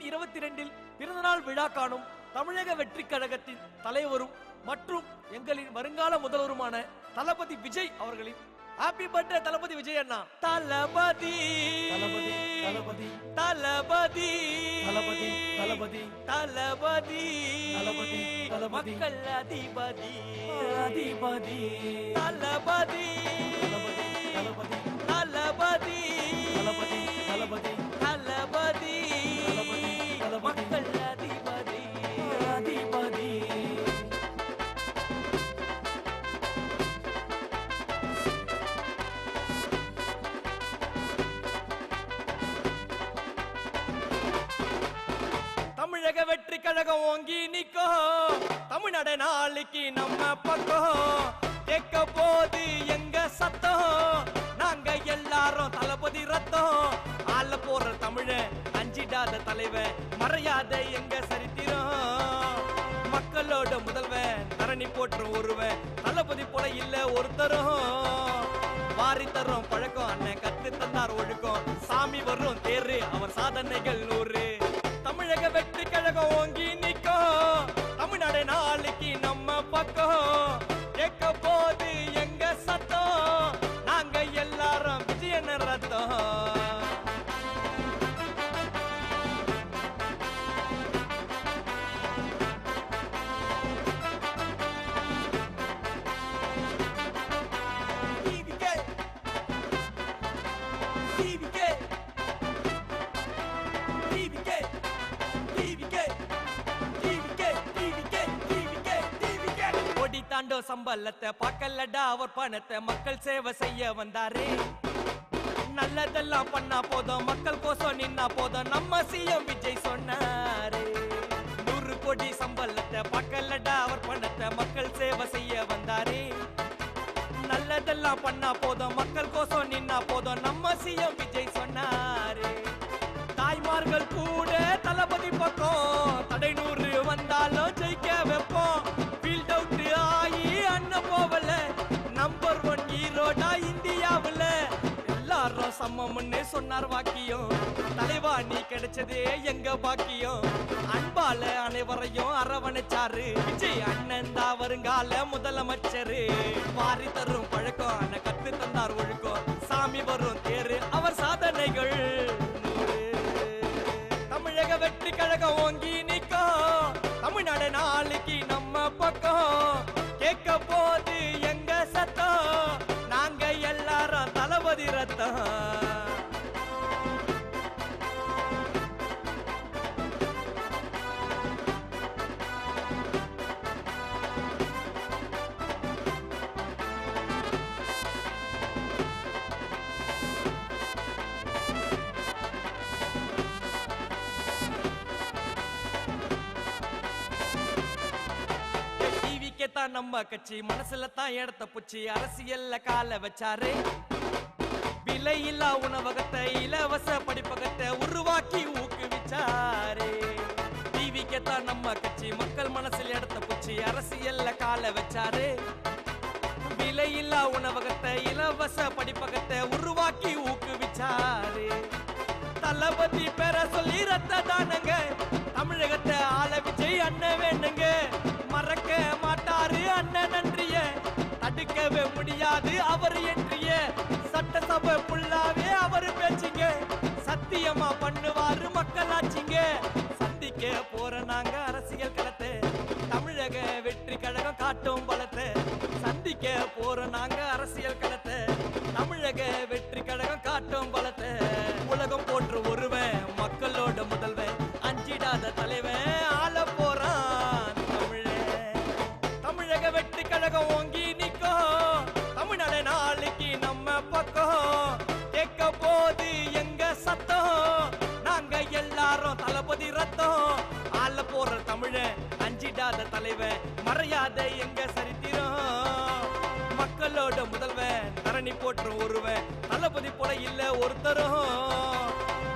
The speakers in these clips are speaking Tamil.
ஜூன் இருபத்தி ரெண்டில் பிறந்தநாள் விழா காணும் தமிழக வெற்றி கழகத்தின் தலைவரும் மற்றும் எங்களின் வருங்கால முதல்வருமான தளபதி விஜய் அவர்களின் ஹாப்பி பர்த்டே தளபதி விஜய் அண்ணா. தளபதி. தளபதி, தளபதி. தளபதி. தளபதி, தளபதி. தளபதி. தளபதி, தளபதி. மக்கள் அதிபதி. அதிபதி. தளபதி தளபதி. தளபதி. தமிழ்நாடு நாளைக்கு நம்ம பக்கம். கேட்க போது எங்க சத்தம்? நாங்க எல்லாரும் தளபதி ரத்தம். ஆள போற தமிழ அஞ்சிடாத தலைவன் மறையாத எங்க சரித்திரம்? மக்களோட முதல்வன் தரணி போற்றும் ஒருவன் தளபதி போல இல்ல ஒருத்தரும். வாரி தரும் பழக்கம் அண்ணன் கத்து தந்தார் ஒழுக்கம். சாமி வரும் தேரு அவர் சாதனைகள் நூறு. தமிழக வெற்றி கழகம் ஓங்கி பக்கம் கேட்க போது எங்க சத்தம் நாங்க எல்லாரும் விஜயன ரத்தம் TVK. TVK. கொடி சம்பளத்தை பார்க்கலடா அவர் பணத்தை மக்கள் சேவை செய்ய வந்தாரே. நல்லதெல்லாம் பண்ணா போதும் மக்கள் கோசம் நின்னா போதும் நம்ம சிஎம் விஜய் சொன்னாரு. நூறு கோடி சம்பளத்தை பார்க்கலடா அவர் பணத்தை மக்கள் சேவை செய்ய வந்தாரே. நல்லதெல்லாம் பண்ணா போதும் மக்கள் கோசம் நின்னா போதும் நம்ம சிஎம் விஜய் சொன்னாரு. தாய்மார்கள் கூட சொன்னார் வாக்கியம். தலைவா நீ கிடைச்சதே எங்க பாக்கியம். அன்பால அனைவரையும் அரவணைச்சாரு. விஜய் அண்ணன் தான் வருங்கால முதலமைச்சரு. வாரி தரும் பழக்கம் அண்ணன் கத்து தந்தார் ஒழுக்கம். சாமி வரும் தேரு அவர் சாதனைகள். தமிழக வெற்றி கழகம் ஓங்கி நிக்கும் தமிழ்நாடு நாளைக்கு நம்ம பக்கம். தான் நம்ம கட்சி. மனசுல தான் இடத்த புச்சி அரசியல்ல கால வச்சாரு. விலையில்லா உணவகத்தை இலவச படிப்பகத்தை உருவாக்கி ஊக்குவிச்சாரு. டிவிக்கே தான் நம்ம கட்சி. மக்கள் மனசில் இடத்த புச்சி அரசியல்ல கால வச்சாரு. விலையில்லா உணவகத்தை இலவச படிப்பகத்தை கிடையாது. அவர் என்றிய சட்டசபை புல்லாவே அவர் பேச்சுங்க. சத்தியமா பண்ணுவாரு மக்களாச்சிங்க சந்திக்க போற நாங்க அரசியல் களத்தை. தமிழக வெற்றி கழகம் காட்டும் பலத்தை. சந்திக்க போற நாங்க அரசியல் களத்தை. தமிழக வெற்றி கழகம் காட்டும் முதல்வன் மறையாத எங்க சரித்திரம்? மக்களோட முதல்வன் தரணி போற்றும் ஒருவன் தளபதி போல இல்ல ஒருத்தரும்.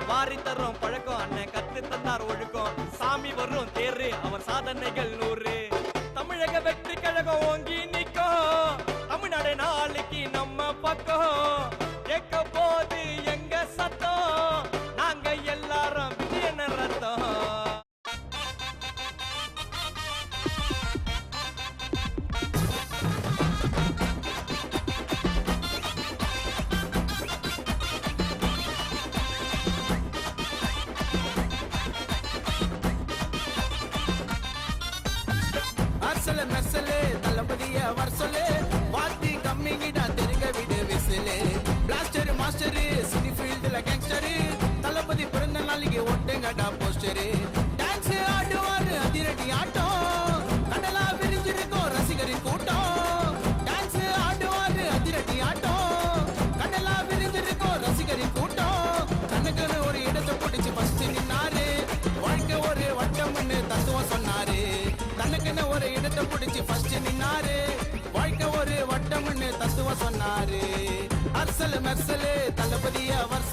வாரி தரும் பழக்கம் அண்ணன் கத்து தந்தார் ஒழுக்கம். சாமி வரும் தேர் அவர் சாதனைகள் நூறு. தமிழக வெற்றி கழகம் ஓங்கி அவர் சொல்லு வாத்தி கம்மிங்கிடா தெரிக்க விடு விசிலு. பிளாஸ்டர் மாஸ்டரு சினி ஃபீல்டுல கேங்ஸ்டரு தளபதி பிறந்த நாளைக்கு ஒட்டுங்கடா போஸ்டரு தத்துவம் சொன்னாரு. அரசல் மெர்சலு தளபதிய அவர்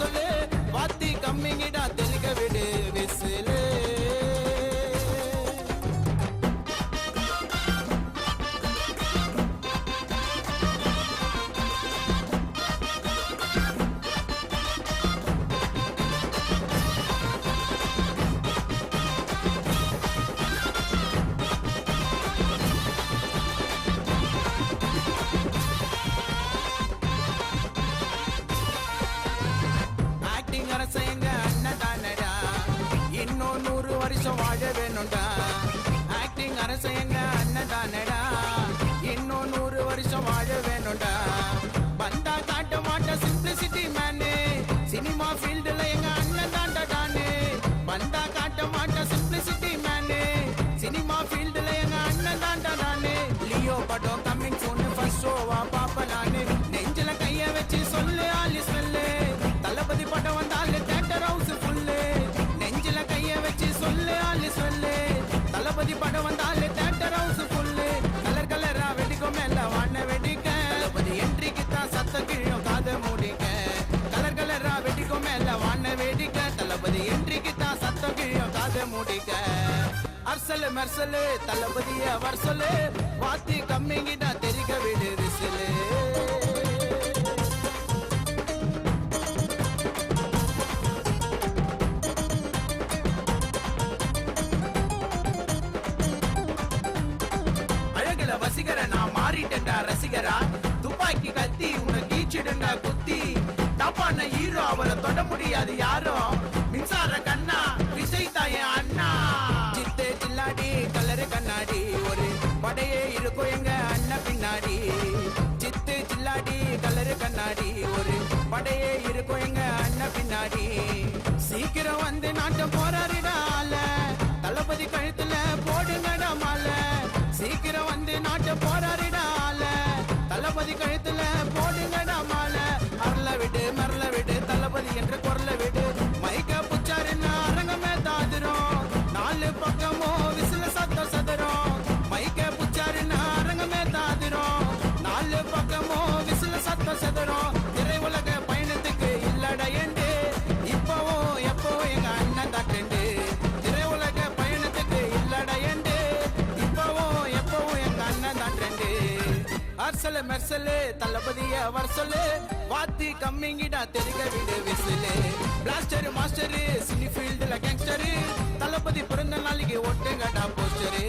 வருஷம் வாழ வேணும்டா. ஆக்டிங் அரசு எங்க அண்ணன் தானடா இன்னும் நூறு வருஷம் வாழ வேணும்டா. வந்தா காட்ட மாட்ட சிம்பிளிசிட்டி மேனு சினிமா ஃபீல்டுல எங்க அண்ணன் தாண்டா டானு. வந்தா காட்ட மாட்ட சிம்பிளிசிட்டி மேனு சினிமா ஃபீல்டுல எங்க அண்ணன் தாண்டா டானு. லியோ படோ மெர்சலு மெர்சலு தளபதிய அவர் சொல்லு. வாத்தி கம்மிங்கிட்டா தெரிக்க விடு ரிசலு அழகுல வசிகர நான் மாறிட்டேன்டா ரசிகரா. துப்பாக்கி கத்தி உன்னை நீச்சிடுண்டா குத்தி. தப்பான ஹீரோ அவரை தொட முடியாது யாரும் மேல மெர்சலு தளபதிய வர சொல்லு. வாத்தி கம்மிங்கிடா தெரிக்க விடு விசிலு. பிளாஸ்டர் மாஸ்டரு சினி ஃபீல்டுல கேங்ஸ்டரு தளபதி பிறந்த நாளைக்கு ஒட்டுங்கடா போஸ்டரு